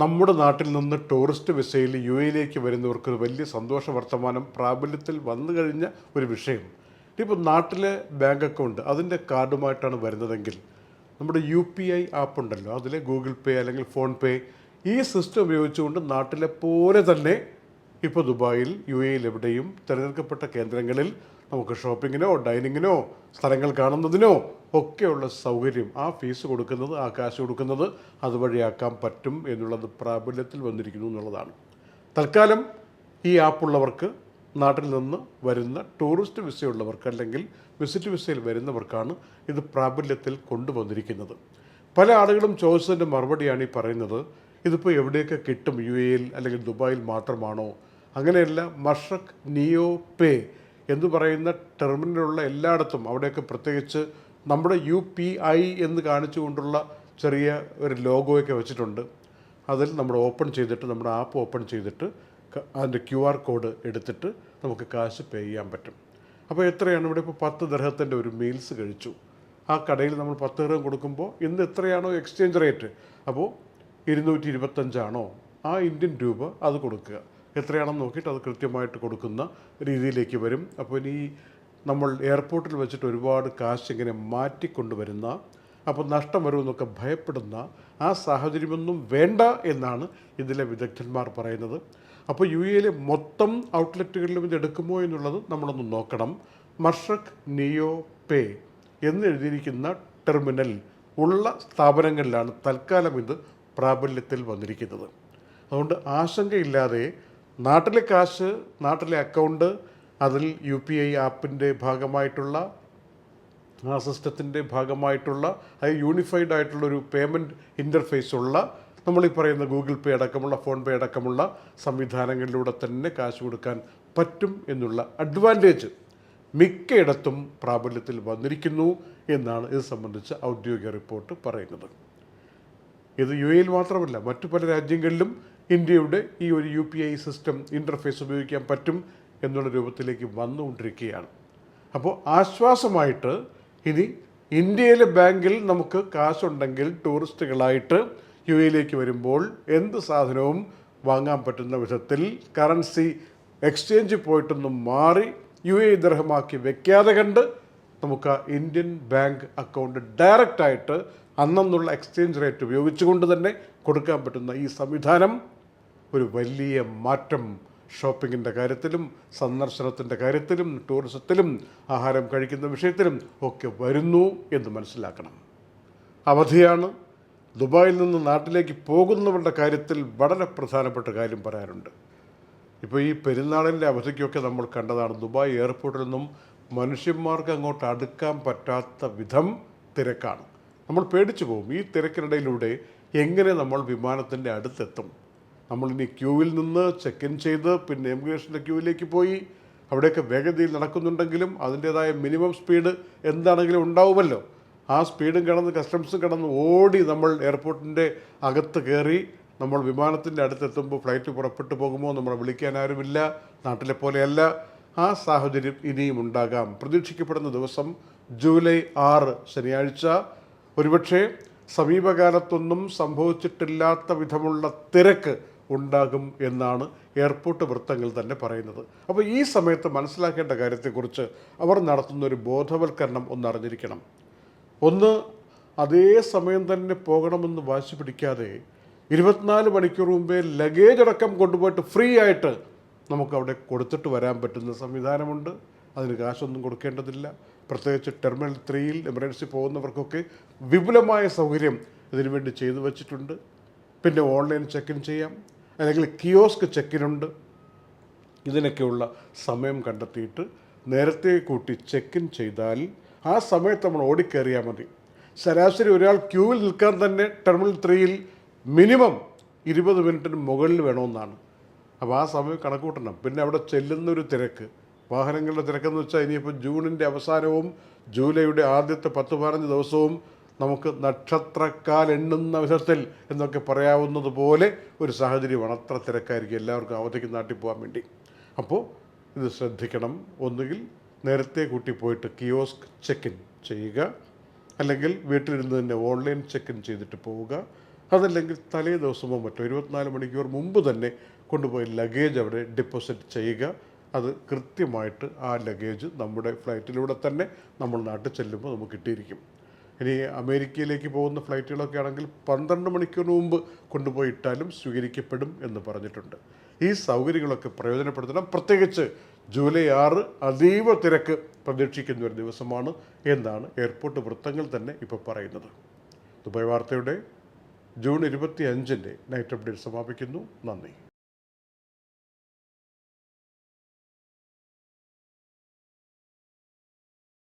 നമ്മുടെ നാട്ടിൽ നിന്ന് ടൂറിസ്റ്റ് വിസയിൽ യു എയിലേക്ക് വരുന്നവർക്ക് ഒരു വലിയ സന്തോഷ വർത്തമാനം പ്രാബല്യത്തിൽ വന്നു കഴിഞ്ഞ ഒരു വിഷയം. ഇപ്പോൾ നാട്ടിലെ ബാങ്ക് അക്കൗണ്ട് അതിന്റെ കാർഡുമായിട്ടാണ് വരുന്നതെങ്കിൽ നമ്മുടെ യു പി ഐ ആപ്പ് ഉണ്ടല്ലോ അതിലെ ഗൂഗിൾ പേ അല്ലെങ്കിൽ ഫോൺ പേ ഈ സിസ്റ്റം ഉപയോഗിച്ചുകൊണ്ട് നാട്ടിലെ പോലെ തന്നെ ഇപ്പോൾ ദുബായിൽ യു എയിൽ എവിടെയും തിരഞ്ഞെടുക്കപ്പെട്ട കേന്ദ്രങ്ങളിൽ നമുക്ക് ഷോപ്പിങ്ങിനോ ഡൈനിങ്ങിനോ സ്ഥലങ്ങൾ കാണുന്നതിനോ ഒക്കെയുള്ള സൗകര്യം ആ ഫീസ് കൊടുക്കുന്നത് ആ കാശ് കൊടുക്കുന്നത് അതുവഴിയാക്കാൻ പറ്റും എന്നുള്ളത് പ്രാബല്യത്തിൽ വന്നിരിക്കുന്നു എന്നുള്ളതാണ്. തൽക്കാലം ഈ ആപ്പുള്ളവർക്ക് നാട്ടിൽ നിന്ന് വരുന്ന ടൂറിസ്റ്റ് വിസയുള്ളവർക്ക് അല്ലെങ്കിൽ വിസിറ്റ് വിസയിൽ വരുന്നവർക്കാണ് ഇത് പ്രാബല്യത്തിൽ കൊണ്ടുവന്നിരിക്കുന്നത്. പല ആളുകളും ചോദിച്ചതിന്റെ മറുപടിയാണ് ഈ പറയുന്നത് ഇതിപ്പോൾ എവിടെയൊക്കെ കിട്ടും യു എയിൽ അല്ലെങ്കിൽ ദുബായിൽ മാത്രമാണോ അങ്ങനെയല്ല മഷക് നിയോ പേ എന്ന് പറയുന്ന ടെർമിനലുള്ള എല്ലായിടത്തും അവിടെയൊക്കെ പ്രത്യേകിച്ച് നമ്മുടെ യു പി ഐ എന്ന് കാണിച്ചുകൊണ്ടുള്ള ചെറിയ ഒരു ലോഗോയൊക്കെ വെച്ചിട്ടുണ്ട്. അതിൽ നമ്മൾ ഓപ്പൺ ചെയ്തിട്ട് നമ്മുടെ ആപ്പ് ഓപ്പൺ ചെയ്തിട്ട് അതിന്റെ ക്യു ആർ കോഡ് എടുത്തിട്ട് നമുക്ക് കാശ് പേ ചെയ്യാൻ പറ്റും. അപ്പോൾ എത്രയാണ്? ഇവിടെ ഇപ്പോൾ പത്ത് ദർഹത്തിന്റെ ഒരു മീൽസ് കഴിച്ചു. ആ കടയിൽ നമ്മൾ പത്ത് ദർഹം കൊടുക്കുമ്പോൾ ഇന്ന് എത്രയാണോ എക്സ്ചേഞ്ച് റേറ്റ്? അപ്പോൾ ഇരുന്നൂറ്റി ഇരുപത്തഞ്ചാണോ? ആ ഇന്ത്യൻ രൂപ അത് കൊടുക്കുക. എത്രയാണെന്ന് നോക്കിയിട്ട് അത് കൃത്യമായിട്ട് കൊടുക്കുന്ന രീതിയിലേക്ക് വരും. അപ്പോൾ ഇനി നമ്മൾ എയർപോർട്ടിൽ വെച്ചിട്ട് ഒരുപാട് കാശ് ഇങ്ങനെ മാറ്റിക്കൊണ്ടുവരുന്ന അപ്പോൾ നഷ്ടം വരുമെന്നൊക്കെ ഭയപ്പെടുന്ന ആ സാഹചര്യമൊന്നും വേണ്ട എന്നാണ് ഇതിലെ വിദഗ്ധന്മാർ പറയുന്നത്. അപ്പോൾ യു എയിലെ മൊത്തം ഔട്ട്ലെറ്റുകളിലും ഇത് എടുക്കുമോ എന്നുള്ളത് നമ്മളൊന്ന് നോക്കണം. മർഷക് നിയോ പേ എന്നെഴുതിയിരിക്കുന്ന ടെർമിനൽ ഉള്ള സ്ഥാപനങ്ങളിലാണ് തൽക്കാലം ഇത് പ്രാബല്യത്തിൽ വന്നിരിക്കുന്നത്. അതുകൊണ്ട് ആശങ്കയില്ലാതെ നാട്ടിലെ കാശ് നാട്ടിലെ അക്കൗണ്ട് അതിൽ യു പി ഐ ആപ്പിന്റെ ഭാഗമായിട്ടുള്ള ആ സിസ്റ്റത്തിന്റെ ഭാഗമായിട്ടുള്ള അത് യൂണിഫൈഡ് ആയിട്ടുള്ള ഒരു പേയ്മെന്റ് ഇന്റർഫേസ് ഉള്ള നമ്മൾ ഈ പറയുന്ന ഗൂഗിൾ പേ അടക്കമുള്ള ഫോൺ പേ അടക്കമുള്ള സംവിധാനങ്ങളിലൂടെ തന്നെ കാശ് കൊടുക്കാൻ പറ്റും എന്നുള്ള അഡ്വാന്റേജ് മിക്കയിടത്തും പ്രാബല്യത്തിൽ വന്നിരിക്കുന്നു എന്നാണ് ഇത് സംബന്ധിച്ച ഔദ്യോഗിക റിപ്പോർട്ട് പറയുന്നത്. ഇത് യു എയിൽ മാത്രമല്ല മറ്റു പല രാജ്യങ്ങളിലും ഇന്ത്യയുടെ ഈ ഒരു U P I system interface ഉപയോഗിക്കാൻ പറ്റും എന്നുള്ള രൂപത്തിലേക്ക് വന്നുകൊണ്ടിരിക്കുകയാണ്. അപ്പോൾ ആശ്വാസമായിട്ട് ഇനി ഇന്ത്യയിലെ ബാങ്കിൽ നമുക്ക് കാശുണ്ടെങ്കിൽ ടൂറിസ്റ്റുകളായിട്ട് യു എയിലേക്ക് വരുമ്പോൾ എന്ത് സാധനവും വാങ്ങാൻ പറ്റുന്ന വിധത്തിൽ കറൻസി എക്സ്ചേഞ്ച് പോയിട്ടൊന്നും മാറി യു എ ദർഹമാക്കി വെക്കാതെ കണ്ട് നമുക്ക് ഇന്ത്യൻ ബാങ്ക് അക്കൗണ്ട് ഡയറക്റ്റായിട്ട് അന്നന്നുള്ള എക്സ്ചേഞ്ച് റേറ്റ് ഉപയോഗിച്ചുകൊണ്ട് തന്നെ കൊടുക്കാൻ പറ്റുന്ന ഈ സംവിധാനം ഒരു വലിയ മാറ്റം ഷോപ്പിങ്ങിന്റെ കാര്യത്തിലും സന്ദർശനത്തിന്റെ കാര്യത്തിലും ടൂറിസത്തിലും ആഹാരം കഴിക്കുന്ന വിഷയത്തിലും ഒക്കെ വരുന്നു എന്ന് മനസ്സിലാക്കണം. അവധിയാണ്. ദുബായിൽ നിന്ന് നാട്ടിലേക്ക് പോകുന്നവരുടെ കാര്യത്തിൽ വളരെ പ്രധാനപ്പെട്ട കാര്യം പറയാറുണ്ട്. ഇപ്പോൾ ഈ പെരുന്നാളിന്റെ അവധിക്കൊക്കെ നമ്മൾ കണ്ടതാണ് ദുബായ് എയർപോർട്ടിൽ നിന്നും മനുഷ്യന്മാർക്ക് അങ്ങോട്ട് അടുക്കാൻ പറ്റാത്ത വിധം തിരക്കാണ്. നമ്മൾ പേടിച്ചു പോകും. ഈ തിരക്കിനിടയിലൂടെ എങ്ങനെ നമ്മൾ വിമാനത്തിന്റെ അടുത്തെത്തും? നമ്മളിനി ക്യൂവിൽ നിന്ന് ചെക്ക് ഇൻ ചെയ്ത് പിന്നെ ഇമിഗ്രേഷന്റെ ക്യൂവിലേക്ക് പോയി. അവിടെയൊക്കെ വേഗതയിൽ നടക്കുന്നുണ്ടെങ്കിലും അതിന്റേതായ മിനിമം സ്പീഡ് എന്താണെങ്കിലും ഉണ്ടാവുമല്ലോ. ആ സ്പീഡും കടന്ന് കസ്റ്റംസും കടന്ന് ഓടി നമ്മൾ എയർപോർട്ടിന്റെ അകത്ത് കയറി. നമ്മൾ വിമാനത്തിന്റെ അടുത്തെത്തുമ്പോൾ ഫ്ലൈറ്റ് പുറപ്പെട്ടു പോകുമോ നമ്മളെ വിളിക്കാൻ ആരുമില്ല. നാട്ടിലെ പോലെയല്ല. ആ സാഹചര്യം ഇനിയും ഉണ്ടാകാം. പ്രതീക്ഷിക്കപ്പെടുന്ന ദിവസം ജൂലൈ ആറ് ശനിയാഴ്ച. ഒരുപക്ഷേ സമീപകാലത്തൊന്നും സംഭവിച്ചിട്ടില്ലാത്ത വിധമുള്ള തിരക്ക് ഉണ്ടാകും എന്നാണ് എയർപോർട്ട് വൃത്തങ്ങൾ തന്നെ പറയുന്നത്. അപ്പോൾ ഈ സമയത്ത് മനസ്സിലാക്കേണ്ട കാര്യത്തെക്കുറിച്ച് അവർ നടത്തുന്ന ഒരു ബോധവൽക്കരണം ഒന്ന് അറിഞ്ഞിരിക്കണം. ഒന്ന് അതേ സമയം തന്നെ പോകണമെന്ന് വാശി പിടിക്കാതെ ഇരുപത്തിനാല് മണിക്കൂർ മുമ്പേ ലഗേജ് അടക്കം കൊണ്ടുപോയിട്ട് ഫ്രീ ആയിട്ട് നമുക്ക് അവിടെ കൊടുത്തിട്ട് വരാൻ പറ്റുന്ന സംവിധാനമുണ്ട്. അതിന് കാശൊന്നും കൊടുക്കേണ്ടതില്ല. പ്രത്യേകിച്ച് ടെർമിനൽ ത്രീയിൽ എമർജൻസി പോകുന്നവർക്കൊക്കെ വിപുലമായ സൗകര്യം ഇതിനുവേണ്ടി ചെയ്തു വച്ചിട്ടുണ്ട്. പിന്നെ ഓൺലൈൻ ചെക്ക് ഇൻ ചെയ്യാം. അല്ലെങ്കിൽ കിയോസ്ക് ചെക്കിനുണ്ട്. ഇതിനൊക്കെയുള്ള സമയം കണ്ടെത്തിയിട്ട് നേരത്തെ കൂട്ടി ചെക്ക് ഇൻ ചെയ്താൽ ആ സമയത്ത് നമ്മൾ ഓടിക്കേറിയാൽ മതി. ശരാശരി ഒരാൾ ക്യൂവിൽ നിൽക്കാൻ തന്നെ ടെർമിനൽ ത്രീയിൽ മിനിമം ഇരുപത് മിനിറ്റിന് മുകളിൽ വേണമെന്നാണ്. അപ്പോൾ ആ സമയം കണക്ക് കൂട്ടണം പിന്നെ അവിടെ ചെല്ലുന്നൊരു തിരക്ക്. വാഹനങ്ങളുടെ തിരക്കെന്ന് വെച്ചാൽ ഇനിയിപ്പോൾ ജൂണിന്റെ അവസാനവും ജൂലൈയുടെ ആദ്യത്തെ പത്ത് പതിനഞ്ച് ദിവസവും നമുക്ക് നക്ഷത്രക്കാൽ എണ്ണുന്ന വിധത്തിൽ എന്നൊക്കെ പറയാവുന്നത് പോലെ ഒരു സാഹചര്യമാണ്. അത്ര തിരക്കായിരിക്കും എല്ലാവർക്കും അവധിക്ക് നാട്ടിൽ പോകാൻ വേണ്ടി. അപ്പോൾ ഇത് ശ്രദ്ധിക്കണം. ഒന്നുകിൽ നേരത്തെ കൂട്ടി പോയിട്ട് കിയോസ്ക് ചെക്ക് ഇൻ ചെയ്യുക. അല്ലെങ്കിൽ വീട്ടിലിരുന്ന് തന്നെ ഓൺലൈൻ ചെക്ക് ഇൻ ചെയ്തിട്ട് പോവുക. അതല്ലെങ്കിൽ തലേ ദിവസമോ മറ്റോ ഇരുപത്തിനാല് മണിക്കൂർ മുമ്പ് തന്നെ കൊണ്ടുപോയി ലഗേജ് അവിടെ ഡെപ്പോസിറ്റ് ചെയ്യുക. അത് കൃത്യമായിട്ട് ആ ലഗേജ് നമ്മുടെ ഫ്ലൈറ്റിലൂടെ തന്നെ നമ്മൾ നാട്ടിൽ ചെല്ലുമ്പോൾ നമുക്ക് കിട്ടിയിരിക്കും. ഇനി അമേരിക്കയിലേക്ക് പോകുന്ന ഫ്ലൈറ്റുകളൊക്കെ ആണെങ്കിൽ പന്ത്രണ്ട് മണിക്കൂർ മുമ്പ് കൊണ്ടുപോയി ഇട്ടാലും സ്വീകരിക്കപ്പെടും എന്ന് പറഞ്ഞിട്ടുണ്ട്. ഈ സൗകര്യങ്ങളൊക്കെ പ്രയോജനപ്പെടുത്തണം. പ്രത്യേകിച്ച് ജൂലൈ ആറ് അതീവ തിരക്ക് പ്രതീക്ഷിക്കുന്ന ഒരു ദിവസമാണ് എന്നാണ് എയർപോർട്ട് വൃത്തങ്ങൾ തന്നെ ഇപ്പോൾ പറയുന്നത്. ദുബായ് വാർത്തയുടെ ജൂൺ ഇരുപത്തി അഞ്ചിന്റെ നൈറ്റ് അപ്ഡേറ്റ് സമാപിക്കുന്നു. നന്ദി.